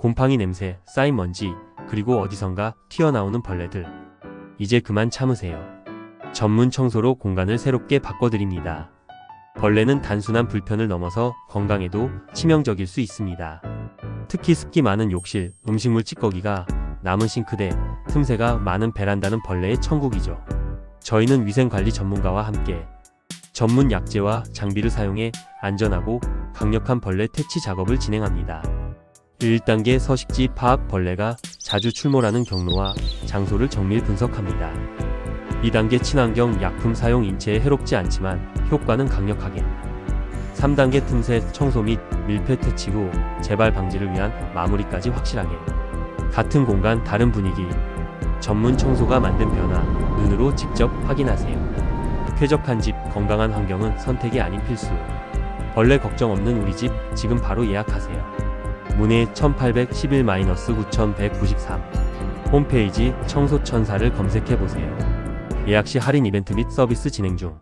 곰팡이 냄새, 쌓인 먼지, 그리고 어디선가 튀어나오는 벌레들. 이제 그만 참으세요. 전문 청소로 공간을 새롭게 바꿔드립니다. 벌레는 단순한 불편을 넘어서 건강에도 치명적일 수 있습니다. 특히 습기 많은 욕실, 음식물 찌꺼기가 남은 싱크대, 틈새가 많은 베란다는 벌레의 천국이죠. 저희는 위생관리 전문가와 함께 전문 약제와 장비를 사용해 안전하고 강력한 벌레 퇴치 작업을 진행합니다. 1단계 서식지 파악 벌레가 자주 출몰하는 경로와 장소를 정밀 분석합니다. 2단계 친환경 약품 사용 인체에 해롭지 않지만 효과는 강력하게 3단계 틈새 청소 및 밀폐 퇴치 후 재발 방지를 위한 마무리까지 확실하게 같은 공간 다른 분위기 전문 청소가 만든 변화 눈으로 직접 확인하세요. 쾌적한 집 건강한 환경은 선택이 아닌 필수 벌레 걱정 없는 우리 집 지금 바로 예약하세요. 문의 1811-9193 홈페이지 청소천사를 검색해 보세요. 예약 시 할인 이벤트 및 서비스 진행 중.